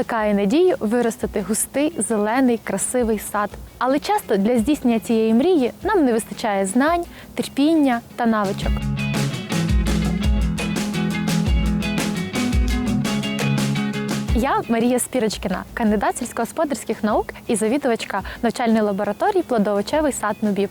Плекає надію виростити густий, зелений, красивий сад. Але часто для здійснення цієї мрії нам не вистачає знань, терпіння та навичок. Я Марія Спірочкіна, кандидат сільськогосподарських наук і завідувачка навчальної лабораторії плодовочевий сад Нубіб.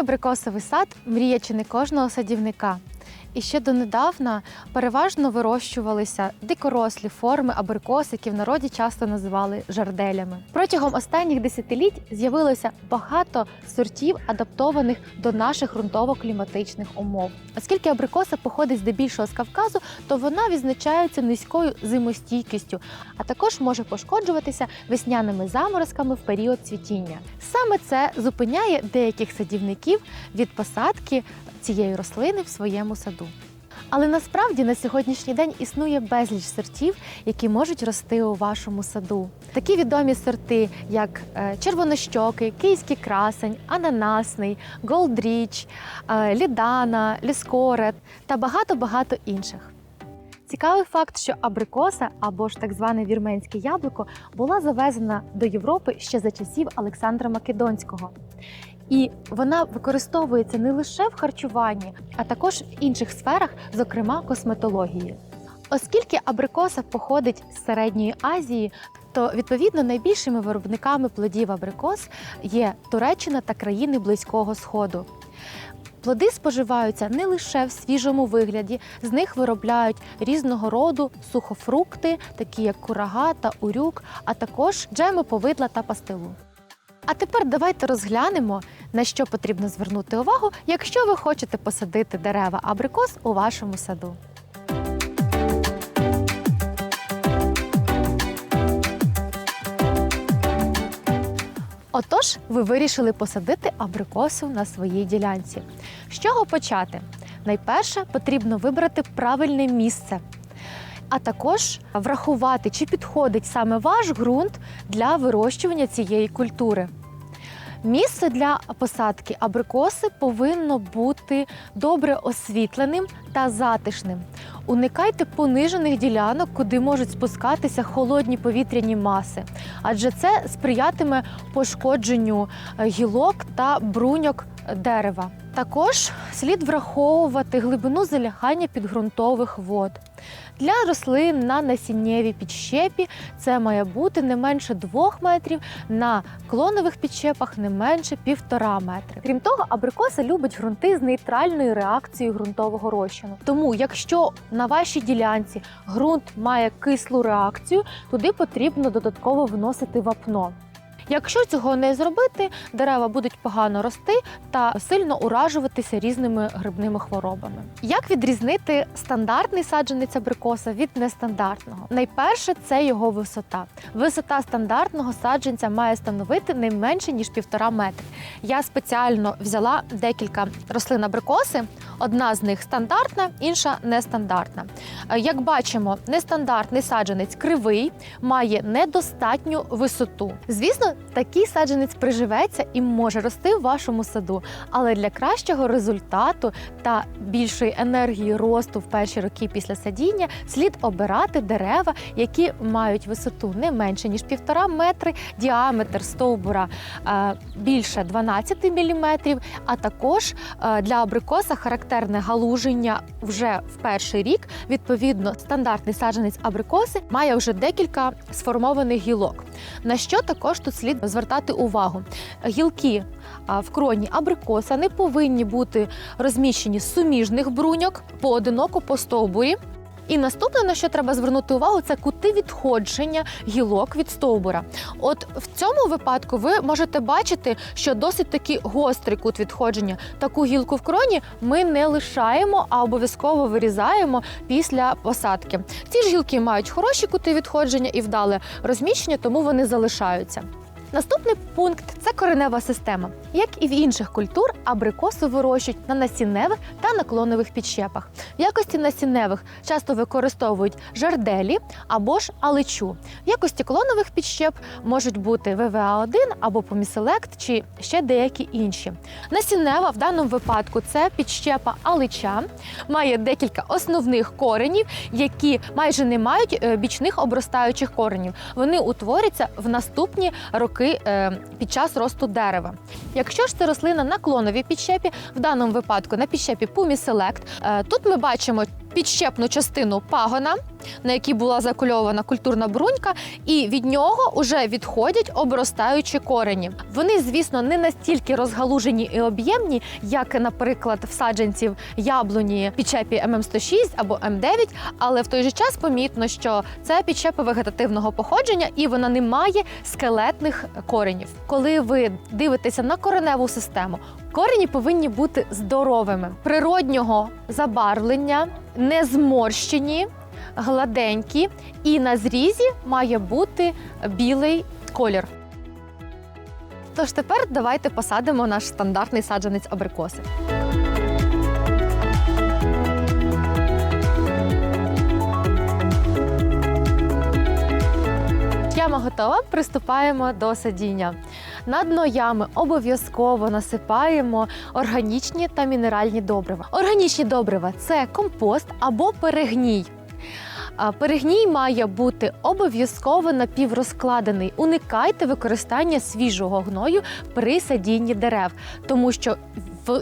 Абрикосовий сад мрія не кожного садівника. І ще донедавна переважно вирощувалися дикорослі форми абрикос, які в народі часто називали жарделями. Протягом останніх десятиліть з'явилося багато сортів, адаптованих до наших ґрунтово-кліматичних умов. Оскільки абрикоса походить здебільшого з Кавказу, то вона відзначається низькою зимостійкістю, а також може пошкоджуватися весняними заморозками в період цвітіння. Саме це зупиняє деяких садівників від посадки цієї рослини в своєму саду. Але насправді на сьогоднішній день існує безліч сортів, які можуть рости у вашому саду. Такі відомі сорти, як е, червонощокий, київський красень, ананасний, голдріч, е, лідана, ліскорет та багато-багато інших. Цікавий факт, що абрикоса або ж так зване вірменське яблуко була завезена до Європи ще за часів Олександра Македонського. І вона використовується не лише в харчуванні, а також в інших сферах, зокрема косметології. Оскільки абрикоса походить з середньої Азії, то відповідно найбільшими виробниками плодів абрикос є Туреччина та країни Близького Сходу. Плоди споживаються не лише в свіжому вигляді, з них виробляють різного роду сухофрукти, такі як курага та урюк, а також джеми повидла та пастилу. А тепер давайте розглянемо, на що потрібно звернути увагу, якщо ви хочете посадити дерева абрикос у вашому саду. Отож, ви вирішили посадити абрикосу на своїй ділянці. З чого почати? Найперше потрібно вибрати правильне місце, а також врахувати, чи підходить саме ваш ґрунт для вирощування цієї культури. Місце для посадки абрикоси повинно бути добре освітленим та затишним. Уникайте понижених ділянок, куди можуть спускатися холодні повітряні маси, адже це сприятиме пошкодженню е, гілок та бруньок дерева. Також слід враховувати глибину залягання підґрунтових вод. Для рослин на насіннєвій підщепі це має бути не менше 2 метрів, на клонових підщепах не менше 1,5 метри. Крім того, абрикоса любить ґрунти з нейтральною реакцією ґрунтового розчину. Тому, якщо на вашій ділянці ґрунт має кислу реакцію, туди потрібно додатково вносити вапно. Якщо цього не зробити, дерева будуть погано рости та сильно уражуватися різними грибними хворобами. Як відрізнити стандартний саджанець абрикоса від нестандартного? Найперше це його висота. Висота стандартного саджанця має становити не менше ніж півтора метри. Я спеціально взяла декілька рослин абрикоси. Одна з них стандартна, інша нестандартна. Як бачимо, нестандартний саджанець кривий, має недостатню висоту. Звісно, такий саджанець приживеться і може рости в вашому саду, але для кращого результату та більшої енергії росту в перші роки після садіння слід обирати дерева, які мають висоту не менше ніж півтора метри, діаметр стовбура е, більше 12 мм, а також е, для абрикоса характерне галуження вже в перший рік. Відповідно, стандартний саджанець абрикоси має вже декілька сформованих гілок. На що також тут слід звертати увагу? Гілки в кроні абрикоса не повинні бути розміщені з суміжних бруньок поодиноко по стовбурі. І наступне, на що треба звернути увагу, це кути відходження гілок від стовбура. От в цьому випадку ви можете бачити, що досить таки гострий кут відходження. Таку гілку в кроні ми не лишаємо, а обов'язково вирізаємо після посадки. Ці ж гілки мають хороші кути відходження і вдале розміщення, тому вони залишаються. Наступний пункт це коренева система. Як і в інших культур, абрикоси вирощують на насінневих та наклонових підщепах. В якості насінневих часто використовують жарделі або ж алечу. В якості клонових підщеп можуть бути ВВА1 або поміселект чи ще деякі інші. Насіннева в даному випадку це підщепа алича, має декілька основних коренів, які майже не мають е, бічних обростаючих коренів. Вони утворяться в наступні роки е, під час росту дерева. Якщо ж це рослина на клоновій підщепі, в даному випадку на підщепі Пуміселект, тут ми бачимо підщепну частину пагона, на якій була закульована культурна брунька, і від нього вже відходять обростаючі корені. Вони, звісно, не настільки розгалужені і об'ємні, як, наприклад, в саджанців яблуні підчепі ММ106 або М9, але в той же час помітно, що це підчепа вегетативного походження і вона не має скелетних коренів. Коли ви дивитеся на кореневу систему, корені повинні бути здоровими, природнього забарвлення, не зморщені, гладенькі, і на зрізі має бути білий колір. Тож тепер давайте посадимо наш стандартний саджанець абрикоси. Яма готова, приступаємо до садіння. На дно ями обов'язково насипаємо органічні та мінеральні добрива. Органічні добрива це компост або перегній. Перегній має бути обов'язково напіврозкладений. Уникайте використання свіжого гною при садінні дерев, тому що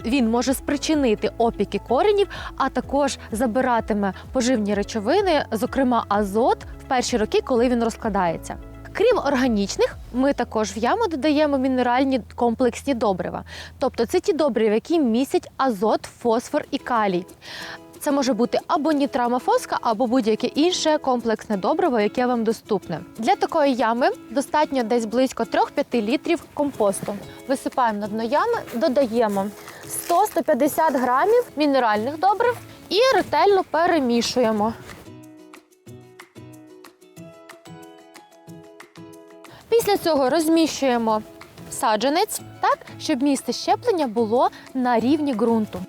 він може спричинити опіки коренів, а також забиратиме поживні речовини, зокрема азот, в перші роки, коли він розкладається. Крім органічних, ми також в яму додаємо мінеральні комплексні добрива. Тобто це ті добрива, які містять азот, фосфор і калій. Це може бути або нітрамофоска, або будь-яке інше комплексне добриво, яке вам доступне. Для такої ями достатньо десь близько 3-5 літрів компосту. Висипаємо на дно ями, додаємо 100-150 грамів мінеральних добрив і ретельно перемішуємо. Після цього розміщуємо саджанець так, щоб місце щеплення було на рівні ґрунту.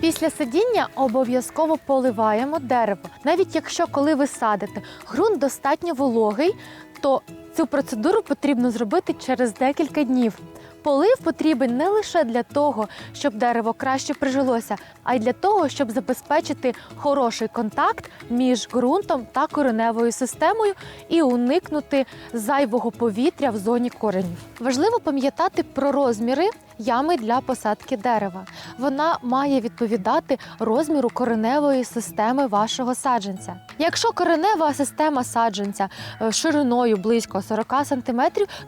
Після садіння обов'язково поливаємо дерево. Навіть якщо коли ви садите ґрунт достатньо вологий, то цю процедуру потрібно зробити через декілька днів. Полив потрібен не лише для того, щоб дерево краще прижилося, а й для того, щоб забезпечити хороший контакт між ґрунтом та кореневою системою і уникнути зайвого повітря в зоні коренів. Важливо пам'ятати про розміри ями для посадки дерева. Вона має відповідати розміру кореневої системи вашого саджанця. Якщо коренева система саджанця е, шириною близько 40 см,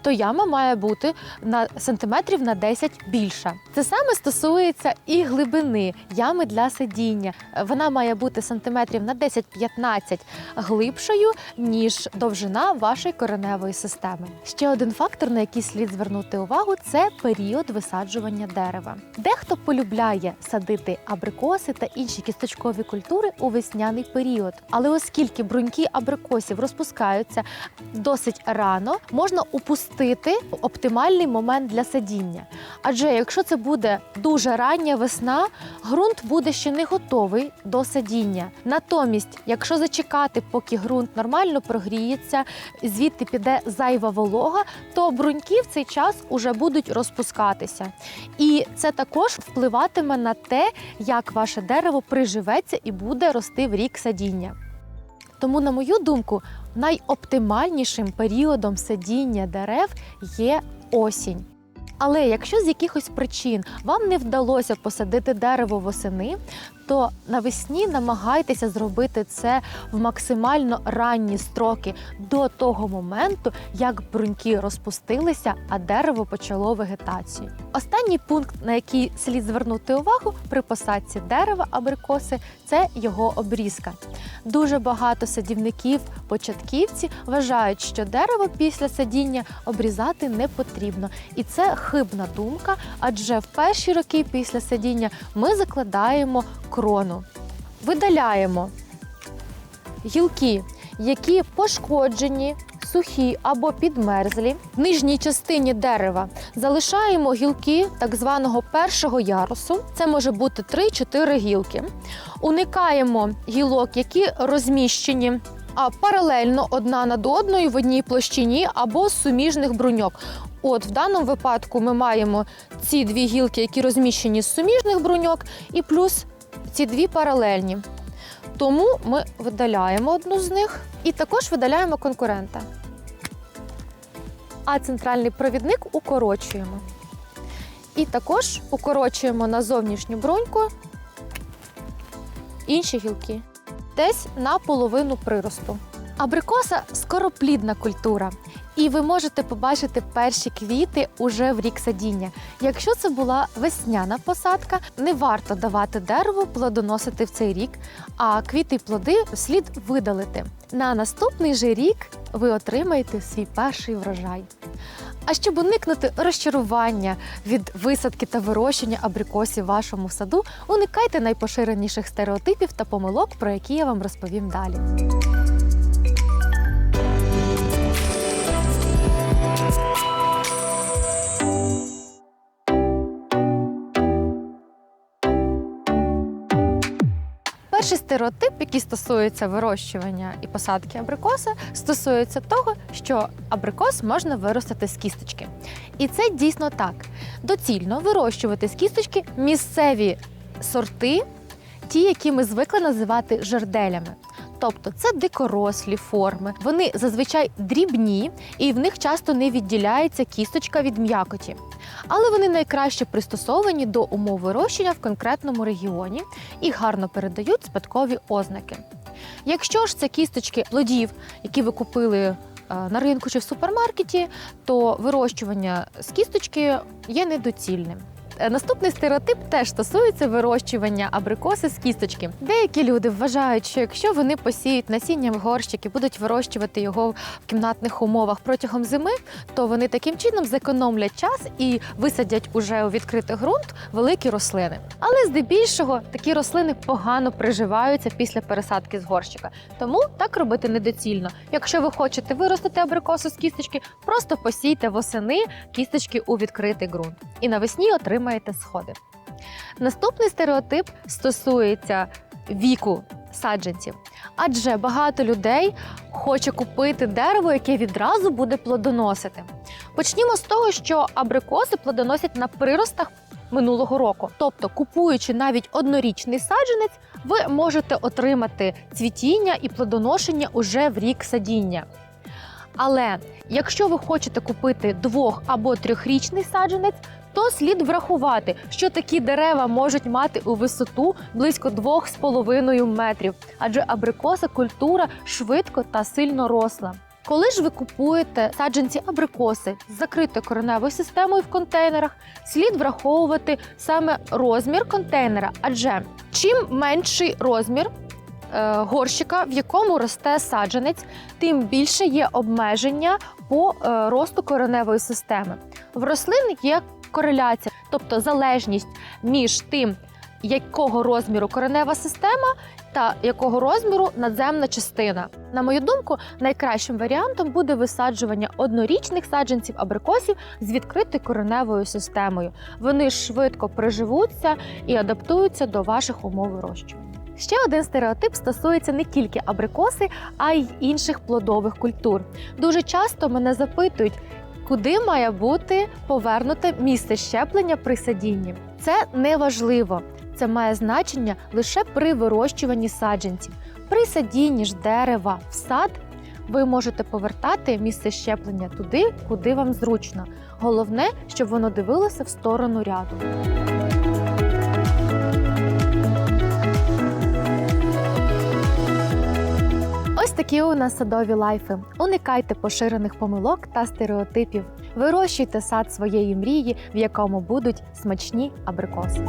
то яма має бути на сантиметрів на 10 більша. Це саме стосується і глибини ями для садіння. Е, Вона має бути сантиметрів на 10-15 глибшою, ніж довжина вашої кореневої системи. Ще один фактор, на який слід звернути увагу, це період висаджування дерева. Дехто полюбляє садити абрикоси та інші кісточкові культури у весняний період. Але оскільки бруньки абрикосів розпускаються досить рано, можна упустити оптимальний момент для садіння. Адже якщо це буде дуже рання весна, ґрунт буде ще не готовий до садіння. Натомість, якщо зачекати, поки ґрунт нормально прогріється, звідти піде зайва волога, то бруньки в цей час уже будуть розпускатися. І це також впливатиме на те, як ваше дерево приживеться і буде рости в рік садіння. Тому, на мою думку, найоптимальнішим періодом садіння дерев є осінь. Але якщо з якихось причин вам не вдалося посадити дерево восени, то навесні намагайтеся зробити це в максимально ранні строки до того моменту, як бруньки розпустилися, а дерево почало вегетацію. Останній пункт, на який слід звернути увагу при посадці дерева абрикоси, це його обрізка. Дуже багато садівників, початківці вважають, що дерево після садіння обрізати не потрібно, і це хибна думка, адже в перші роки після садіння ми закладаємо крону, видаляємо гілки, які пошкоджені. Сухі або підмерзлі. В нижній частині дерева залишаємо гілки так званого першого ярусу. Це може бути 3-4 гілки. Уникаємо гілок, які розміщені а паралельно одна над одною в одній площині або суміжних бруньок. От в даному випадку ми маємо ці дві гілки, які розміщені з суміжних бруньок, і плюс ці дві паралельні. Тому ми видаляємо одну з них і також видаляємо конкурента. А центральний провідник укорочуємо. І також укорочуємо на зовнішню бруньку інші гілки десь на половину приросту. Абрикоса скороплідна культура, і ви можете побачити перші квіти уже в рік садіння. Якщо це була весняна посадка, не варто давати дереву плодоносити в цей рік, а квіти й плоди слід видалити. На наступний же рік ви отримаєте свій перший врожай. А щоб уникнути розчарування від висадки та вирощення абрикосів вашому саду, уникайте найпоширеніших стереотипів та помилок, про які я вам розповім далі. Стереотип, який стосується вирощування і посадки абрикоса, стосується того, що абрикос можна виростити з кісточки. І це дійсно так. Доцільно вирощувати з кісточки місцеві сорти, ті, які ми звикли називати жерделями. Тобто це дикорослі форми. Вони зазвичай дрібні і в них часто не відділяється кісточка від м'якоті. Але вони найкраще пристосовані до умов вирощення в конкретному регіоні і гарно передають спадкові ознаки. Якщо ж це кісточки плодів, які ви купили е, на ринку чи в супермаркеті, то вирощування з кісточки є недоцільним. Е, Наступний стереотип теж стосується вирощування абрикоси з кісточки. Деякі люди вважають, що якщо вони посіють насіння в горщик і будуть вирощувати його в кімнатних умовах протягом зими, то вони таким чином зекономлять час і висадять уже у відкритий ґрунт великі рослини. Але здебільшого такі рослини погано приживаються після пересадки з горщика. Тому так робити недоцільно. Якщо ви хочете виростити абрикосу з кісточки, просто посійте восени кісточки у відкритий ґрунт і навесні отримаєте сходи. Наступний стереотип стосується віку саджанців, адже багато людей хоче купити дерево, яке відразу буде плодоносити. Почнімо з того, що абрикоси плодоносять на приростах минулого року. Тобто, купуючи навіть однорічний саджанець, ви можете отримати цвітіння і плодоношення уже в рік садіння. Але якщо ви хочете купити двох або трьохрічний саджанець, то слід врахувати, що такі дерева можуть мати у висоту близько 2,5 метрів, адже абрикоса культура швидко та сильно росла. Коли ж ви купуєте саджанці абрикоси з закритою кореневою системою в контейнерах, слід враховувати саме розмір контейнера, адже чим менший розмір е, горщика, в якому росте саджанець, тим більше є обмеження по е, росту кореневої системи. В рослин є кореляція, тобто залежність між тим, якого розміру коренева система та якого розміру надземна частина. На мою думку, найкращим варіантом буде висаджування однорічних саджанців абрикосів з відкритою кореневою системою. Вони швидко приживуться і адаптуються до ваших умов вирощування. Ще один стереотип стосується не тільки абрикоси, а й інших плодових культур. Дуже часто мене запитують, куди має бути повернуте місце щеплення при садінні. Це не важливо. Це має значення лише при вирощуванні саджанців. При садінні ж дерева в сад ви можете повертати місце щеплення туди, куди вам зручно. Головне, щоб воно дивилося в сторону ряду. Такі у нас садові лайфи. Уникайте поширених помилок та стереотипів. Вирощуйте сад своєї мрії, в якому будуть смачні абрикоси.